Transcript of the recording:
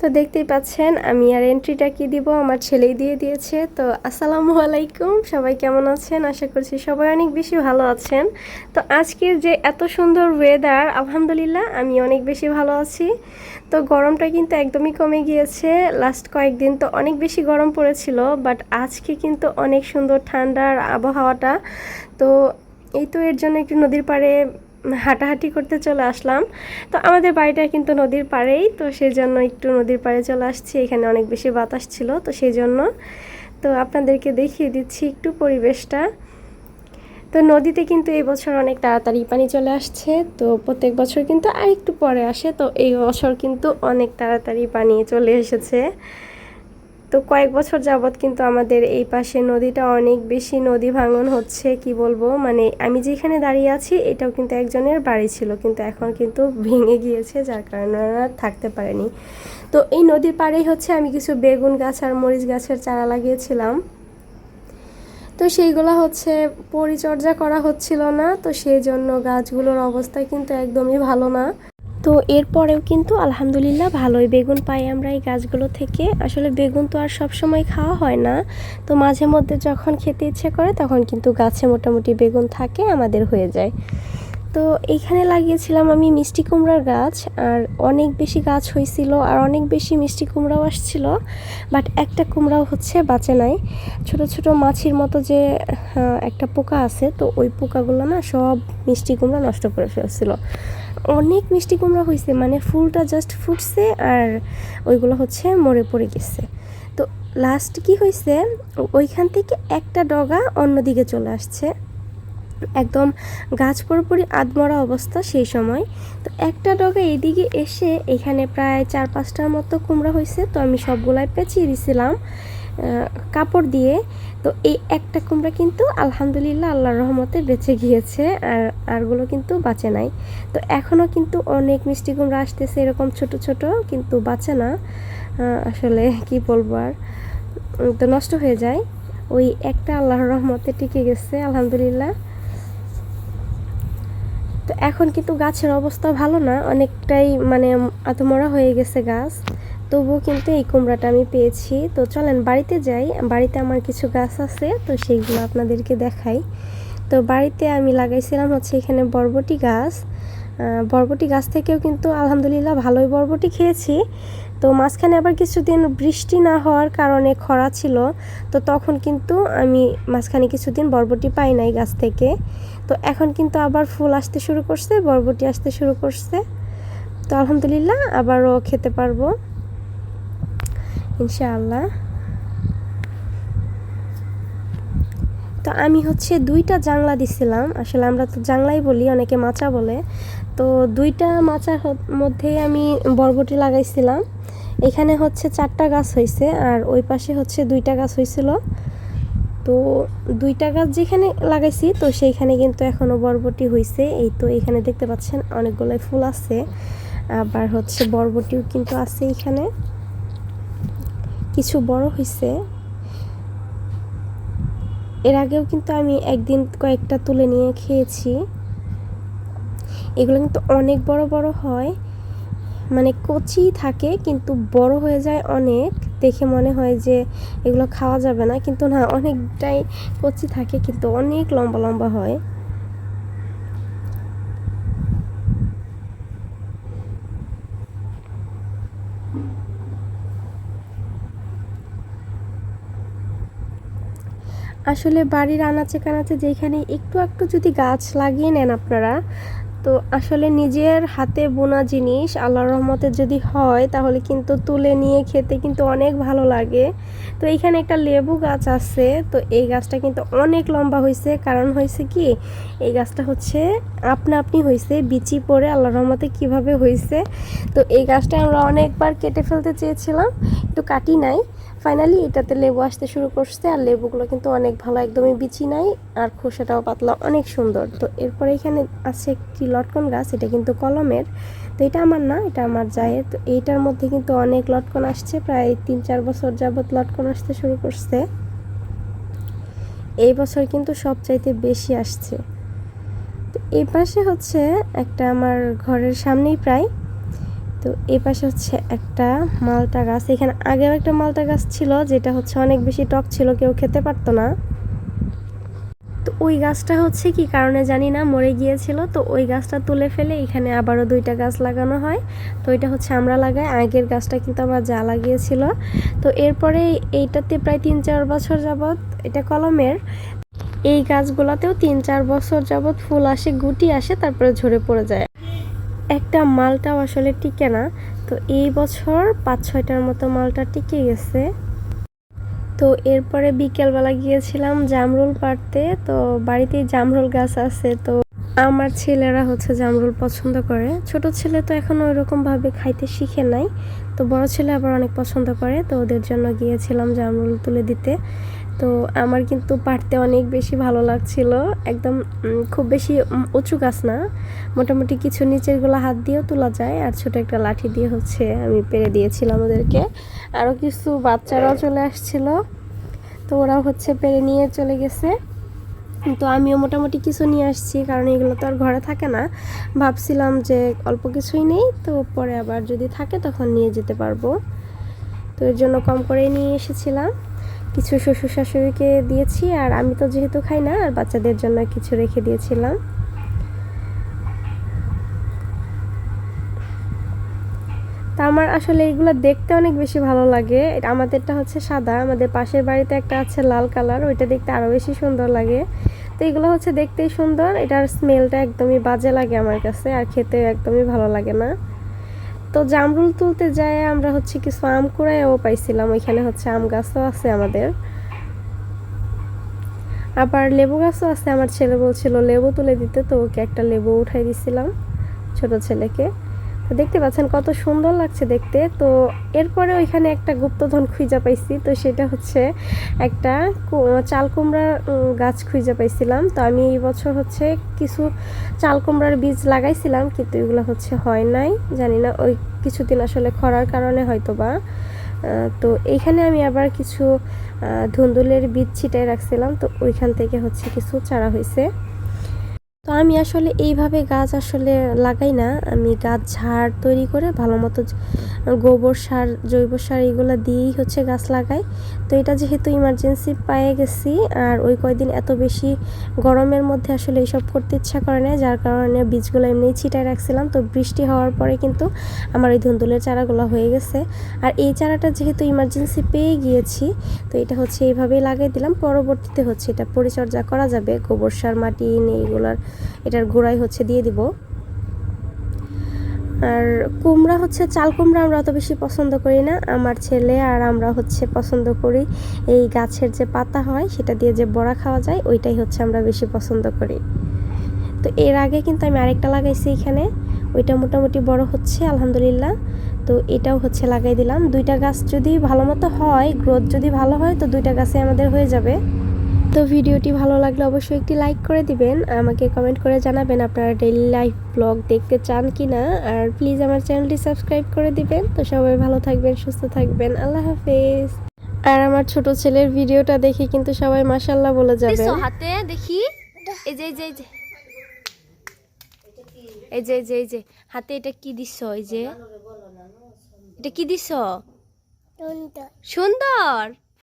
তো দেখতেই পাচ্ছেন, আমি আর এন্ট্রিটা কি দিব? আমার ছেলেই দিয়ে দিয়েছে। তো আসসালামু আলাইকুম, সবাই কেমন আছেন? আশা করছি সবাই অনেক বেশি ভালো আছেন। তো আজকের যে এত সুন্দর ওয়েদার আলহামদুলিল্লাহ আমি অনেক বেশি ভালো আছি। তো গরমটা কিন্তু একদমই কমে গিয়েছে। লাস্ট কয়েকদিন তো অনেক বেশি গরম পড়েছিল বাট আজকে কিন্তু অনেক সুন্দর ঠান্ডার আবহাওয়াটা। তো এই তো এর জন্য একটু নদীর পাড়ে হাঁটাহাঁটি করতে চলে আসলাম। তো আমাদের বাড়িটা কিন্তু নদীর পাড়েই, তো সেই জন্য একটু নদীর পাড়ে চলে আসছি। এখানে অনেক বেশি বাতাস ছিল, তো সেই জন্য তো আপনাদেরকে দেখিয়ে দিচ্ছি একটু পরিবেশটা। তো নদীতে কিন্তু এই বছর অনেক তাড়াতাড়ি পানি চলে আসছে, তো প্রত্যেক বছর কিন্তু আর একটু পরে আসে। তো এই বছর কিন্তু অনেক তাড়াতাড়ি পানি চলে এসেছে। তো কয়েক বছর যাবৎ কিন্তু আমাদের এই পাশে নদীটা অনেক বেশি নদী ভাঙন হচ্ছে, কি বলব? মানে আমি যেখানে দাঁড়িয়ে আছি, এটাও কিন্তু একজনের বাড়ি ছিল, কিন্তু এখন কিন্তু ভেঙে গিয়েছে, যার কারণে ওরা থাকতে পারেনি। তো এই নদীর পাড়েই হচ্ছে আমি কিছু বেগুন গাছ আর মরিচ গাছের চারা লাগিয়েছিলাম। তো সেইগুলো হচ্ছে পরিচর্যা করা হচ্ছিল না, তো সেই জন্য গাছগুলোর অবস্থা কিন্তু একদমই ভালো না। তো এরপরেও কিন্তু আলহামদুলিল্লাহ ভালোই বেগুন পাই আমরা এই গাছগুলো থেকে। আসলে বেগুন তো আর সব সময় খাওয়া হয় না। তো মাঝে মধ্যে যখন খেতে ইচ্ছে করে তখন কিন্তু গাছে মোটামুটি বেগুন থাকে, আমাদের হয়ে যায়। তো এইখানে লাগিয়েছিলাম আমি মিষ্টি কুমড়ার গাছ, আর অনেক বেশি গাছ হয়েছিল আর অনেক বেশি মিষ্টি কুমড়াও আসছিল। বাট একটা কুমড়াও হচ্ছে বাঁচে নাই। ছোট ছোট মাছির মতো যে একটা পোকা আছে, তো ওই পোকাগুলো না সব মিষ্টি কুমড়া নষ্ট করে ফেলছিল। অনেক মিষ্টি কুমড়া হয়েছে মানে ফুলটা জাস্ট ফুটছে আর ওইগুলো হচ্ছে মরে পড়ে গেছে। তো লাস্ট কি হয়েছে ওইখান থেকে একটা ডগা অন্যদিকে চলে আসছে। একদম গাছ পুরোপুরি আধমরা অবস্থা সেই সময়। তো একটা ডগা এদিকে এসে এখানে প্রায় চার পাঁচটার মতো কুমড়া হয়েছে তো আমি সবগুলাই পেঁচিয়ে দিছিলাম। কাপড় দিয়ে। তো এই একটা কুমড়া কিন্তু আলহামদুলিল্লাহ আল্লাহর রহমতে বেঁচে গিয়েছে আর, আরগুলো কিন্তু বাঁচে নাই। তো এখনও কিন্তু অনেক মিষ্টি কুমড়া আসতেছে, এরকম ছোট ছোট, কিন্তু বাঁচে না। আসলে কি বলব আর? তো নষ্ট হয়ে যায়। ওই একটা আল্লাহর রহমতে টিকে গেছে, আলহামদুলিল্লাহ। তো এখন কিন্তু গাছের অবস্থা ভালো না, অনেকটাই মানে আতমরা হয়ে গেছে গাছ। তবুও কিন্তু এই কুমড়াটা আমি পেয়েছি। তো চলেন বাড়িতে যাই। বাড়িতে আমার কিছু গাছ আছে, তো সেইগুলো আপনাদেরকে দেখাই। তো বাড়িতে আমি লাগাইছিলাম হচ্ছে এখানে বরবটি গাছ। বরবটি গাছ থেকেও কিন্তু আলহামদুলিল্লাহ ভালোই বরবটি খেয়েছি। তো মাঝখানে আবার কিছুদিন বৃষ্টি না হওয়ার কারণে খরা ছিল। তো তখন কিন্তু আমি মাঝখানে কিছুদিন বরবটি পাই নাই গাছ থেকে। তো এখন কিন্তু আবার ফুল আসতে শুরু করছে, বরবটি আসতে শুরু করছে। তো আলহামদুলিল্লাহ আবারও খেতে পারব। ইনশাআল্লাহ। তো আমি হচ্ছে দুইটা জাংলা দিছিলাম। আসলে আমরা তো জাংলাই বলি, অনেকে মাচা বলে। তো দুইটা মাচার মধ্যে আমি বরবটি লাগাইছিলাম। এখানে হচ্ছে চারটা গাছ হয়েছে আর ওই পাশে হচ্ছে দুইটা গাছ হয়েছিল তো দুইটা গাছ যেখানে লাগাইছি, তো সেইখানে কিন্তু এখনও বরবটি হয়েছে এই তো এখানে দেখতে পাচ্ছেন অনেকগুলোই ফুল আছে। আবার হচ্ছে বরবটিও কিন্তু আছে এখানে। কিছু বড় হয়েছে এর আগেও কিন্তু আমি একদিন কয়েকটা তুলে নিয়ে খেয়েছি। এগুলো কিন্তু অনেক বড় বড় হয় মানে কচি থাকে কিন্তু বড় হয়ে যায় অনেক, দেখে মনে হয় যে এগুলো খাওয়া যাবে না। কিন্তু না, অনেকটাই কচি থাকে কিন্তু অনেক লম্বা লম্বা হয়। আসলে বাড়ির আনাচে কানাচে যেখানে একটু একটু যদি গাছ লাগিয়ে নেন আপনারা, তো আসলে নিজের হাতে বোনা জিনিস আল্লাহর রহমতে যদি হয়, তাহলে কিন্তু তুলে নিয়ে খেতে কিন্তু অনেক ভালো লাগে। তো এইখানে একটা লেবু গাছ আছে, তো এই গাছটা কিন্তু অনেক লম্বা হয়েছে কারণ হয়েছে কি, এই গাছটা হচ্ছে আপনা আপনি হয়েছে বিচি পড়ে আল্লাহর রহমতে কীভাবে হয়েছে তো এই গাছটা আমরা অনেকবার কেটে ফেলতে চেয়েছিলাম, একটু কাটি নাই। ফাইনালি এটাতে লেবু আসতে শুরু করছে, আর লেবুগুলো কিন্তু অনেক ভালো, একদমই বিচি নাই, আর খোসাটাও পাতলা, অনেক সুন্দর। তো এরপরে এখানে আছে একটি লটকন গাছ, এটা কিন্তু কলমের। তো এটা আমার না, এটা আমার জায়ের। তো এইটার মধ্যে কিন্তু অনেক লটকন আসছে, প্রায় তিন চার বছর যাবৎ লটকন আসতে শুরু করছে। এই বছর কিন্তু সবচাইতে বেশি আসছে। তো এই পাশে হচ্ছে একটা আমার ঘরের সামনেই প্রায়। তো এই পাশে হচ্ছে একটা মালটা গাছ। এখানে আগেও একটা মালটা গাছ ছিল, যেটা হচ্ছে অনেক বেশি টক ছিল, কেউ খেতে পারতো না। তো ওই গাছটা হচ্ছে কি কারণে জানি না, মরে গিয়েছিল। তো ওই গাছটা তুলে ফেলে এখানে আবারও দুইটা গাছ লাগানো হয়। তো এটা হচ্ছে আমরা লাগাই, আগের গাছটা কিন্তু আমার যা লাগিয়েছিল। তো এরপরে এইটাতে প্রায় তিন চার বছর যাবৎ, এটা কলমের, এই গাছগুলোতেও তিন চার বছর যাবৎ ফুল আসে, গুটি আসে, তারপরে ঝরে পড়ে যায়। একটা মালটাও আসলে টিকে না। তো এই বছর পাঁচ ছয়টার মতো মালটা টিকে গেছে। তো এরপরে বিকেলবেলা গিয়েছিলাম জামরুল পাড়তে। তো বাড়িতেই জামরুল গাছ আছে। তো আমার ছেলেরা হচ্ছে জামরুল পছন্দ করে। ছোট ছেলে তো এখন ওই রকমভাবে খাইতে শিখে নাই। তো বড় ছেলে আবার অনেক পছন্দ করে। তো ওদের জন্য গিয়েছিলাম জামরুল তুলে দিতে। তো আমার কিন্তু পাড়তে অনেক বেশি ভালো লাগছিল। একদম খুব বেশি উঁচু গাছ না। মোটামুটি কিছু নিচেরগুলো হাত দিয়েও তোলা যায় আর ছোট একটা লাঠি দিয়ে হচ্ছে আমি পেরে দিয়েছিলাম ওদেরকে। আরও কিছু বাচ্চারাও চলে আসছিল, তো ওরাও হচ্ছে পেরে নিয়ে চলে গেছে। তো আমিও মোটামুটি কিছু নিয়ে আসছি, কারণ এগুলো তো আর ঘরে থাকে না। ভাবছিলাম যে অল্প কিছুই নেই, তো পরে আবার যদি থাকে তখন নিয়ে যেতে পারব। তো এর জন্য কম করেই নিয়ে এসেছিলাম। কিছু শ্বশুর শাশুড়িকে দিয়েছি আর আমি তো যেহেতু খাই না, আর বাচ্চাদের জন্য কিছু রেখে দিয়েছিলাম। তা আমার আসলে এগুলো দেখতে অনেক বেশি ভালো লাগে। আমাদেরটা হচ্ছে সাদা, আমাদের পাশের বাড়িতে একটা আছে লাল কালার, ওইটা দেখতে আরও বেশি সুন্দর লাগে। তো এগুলো হচ্ছে দেখতেই সুন্দর, এটার স্মেলটা একদমই বাজে লাগে আমার কাছে, আর খেতে একদমই ভালো লাগে না। তো জামরুল তুলতে যায় আমরা হচ্ছে কিছু আম কুড়াইও পাইছিলাম, ওইখানে হচ্ছে আম গাছও আছে আমাদের। আবার লেবু গাছও আছে, আমার ছেলে বলছিল লেবু তুলে দিতে, তো ওকে একটা লেবু উঠাই দিছিলাম, ছোট ছেলেকে। দেখতে পাচ্ছেন কত সুন্দর লাগছে দেখতে। তো এরপরে ওইখানে একটা গুপ্তধন খুঁজা পাইছি। তো সেটা হচ্ছে একটা চাল কুমড়ার গাছ খুঁজে পাইছিলাম। তো আমি এই বছর হচ্ছে কিছু চাল কুমড়ার বীজ লাগাইছিলাম, কিন্তু এগুলো হচ্ছে হয় নাই। জানি না, ওই কিছুদিন আসলে খরার কারণে হয়তো বা তো এইখানে আমি আবার কিছু ধুন্দুলের বীজ ছিটাই রাখছিলাম। তো ওইখান থেকে হচ্ছে কিছু চারা হয়েছে তো আমি আসলে এইভাবে গাছ আসলে লাগাই না। আমি গাছ ঝাড় তৈরি করে ভালো মতো গোবর সার, জৈব সার এগুলো দিয়েই হচ্ছে গাছ লাগাই। তো এটা যেহেতু ইমার্জেন্সি পেয়ে গেছি আর ওই কয়দিন এত বেশি গরমের মধ্যে আসলে এইসব করতে ইচ্ছা করে না যার কারণে বীজগুলো এমনি ছিটায় রাখছিলাম। তো বৃষ্টি হওয়ার পরে কিন্তু আমার এই ধুন্দুলের চারাগুলো হয়ে গেছে। আর এই চারাটা যেহেতু ইমার্জেন্সি পেয়ে গিয়েছি, তো এটা হচ্ছে এইভাবেই লাগিয়ে দিলাম। পরবর্তীতে হচ্ছে এটা পরিচর্যা করা যাবে। গোবর সার, মাটি এগুলার এটার গোড়াই হচ্ছে দিয়ে দিব। আর কুমড়া হচ্ছে, চাল কুমড়া আমরা অত বেশি পছন্দ করি না। আমার ছেলে আর আমরা হচ্ছে পছন্দ করি এই গাছের যে পাতা হয়, সেটা দিয়ে যে বড়া খাওয়া যায়, ওইটাই হচ্ছে আমরা বেশি পছন্দ করি। তো এর আগে কিন্তু আমি আরেকটা লাগাইছি এখানে, ওইটা মোটামুটি বড় হচ্ছে, আলহামদুলিল্লাহ। তো এটাও হচ্ছে লাগাই দিলাম। দুইটা গাছ যদি ভালো মতো হয় গ্রোথ যদি ভালো হয়, তো দুইটা গাছে আমাদের হয়ে যাবে। তো ভিডিওটি ভালো লাগলে অবশ্যই একটি লাইক করে দিবেন। আমাকে কমেন্ট করে জানাবেন আপনারা ডেইলি লাইফ ব্লগ দেখতে চান কি না আর প্লিজ আমার চ্যানেলটি সাবস্ক্রাইব করে দিবেন। তো সবাই ভালো থাকবেন সুস্থ থাকবেন। আল্লাহ হাফেজ। আর আমার ছোট ছেলের ভিডিওটা দেখে কিন্তু সবাই মাসাল্লাহ বলে যাবে। হাতে দেখি। এই যে এই যে এই যে। এই যে এই যে এই যে। হাতে এটা কি দিছ এই যে? এটা কি দিছ? সুন্দর?